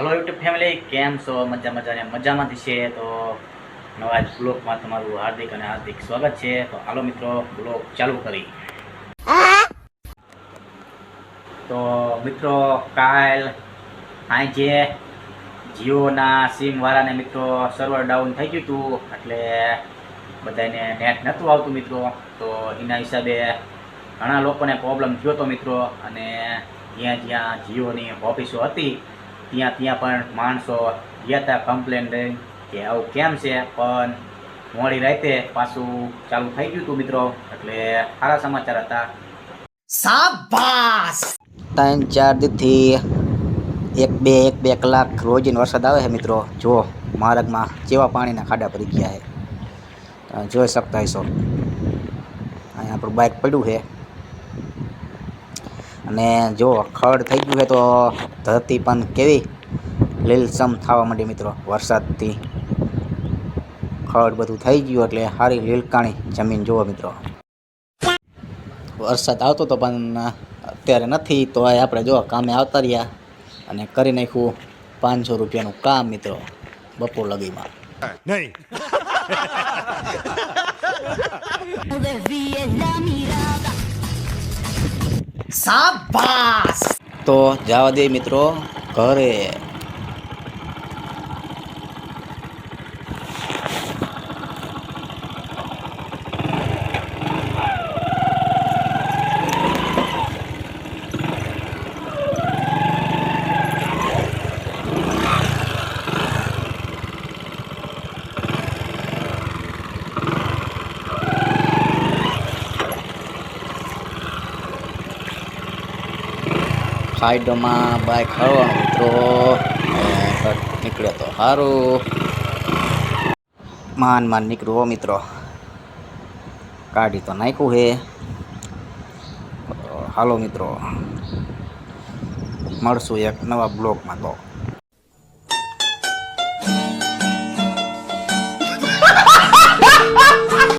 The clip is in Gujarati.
હાલો યુટ્યુબ ફેમિલી કેમ છો? મજા મજાને મજામાંથી છે તો નવા બ્લોગમાં તમારું હાર્દિક અને હાર્દિક સ્વાગત છે. તો હાલો મિત્રો બ્લોગ ચાલુ કરી. તો મિત્રો, કાલ આજે જીઓના સિમ વાળાને મિત્રો સર્વર ડાઉન થઈ ગયું હતું, એટલે બધાને નેટ નહોતું આવતું મિત્રો. તો એના હિસાબે ઘણા લોકોને પ્રોબ્લેમ થયો હતો મિત્રો, અને જ્યાં જ્યાં જીઓની ઓફિસો હતી ત્યાં ત્યાં પણ માણસો ગયા હતા કમ્પ્લેન કે આવું કેમ છે? પણ મોડી રાતે પાછું ચાલુ થઈ ગયું હતું મિત્રો, એટલે સારા સમાચાર હતા. સાબાસ ત્રણ ચાર દીથી એક બે એક બે કલાક રોજીનો વરસાદ આવે છે મિત્રો. જો માર્ગમાં જેવા પાણીના ખાડા પડી ગયા છે. જોઈ શકતા હશો. અહીંયા આપણું બાઇક પડ્યું છે. અને જો ખડ થઈ ગયું છે તો ધરતી પણ કેવી લીલસમ થવા માંડી મિત્રો વરસાદથી. ખડ બધું થઈ ગયું એટલે સારી લીલકાણી જમીન જુઓ મિત્રો. વરસાદ આવતો હતો પણ અત્યારે નથી તો આપણે જો કામે આવતા રહ્યા અને કરી નાખ્યું પાંચસો રૂપિયાનું કામ મિત્રો બપોર લગીમાં. નહીં. સાબાસ તો જવા દે મિત્રો ઘરે સાઈડમાં બાઇક હળવાનું મિત્રો. અને કટ નીકળે તો સારું માન માન નીકળ્યો મિત્રો. કાઢી તો નાખ્યું હે. હાલો મિત્રો. મળશું એક નવા બ્લોગમાં તો.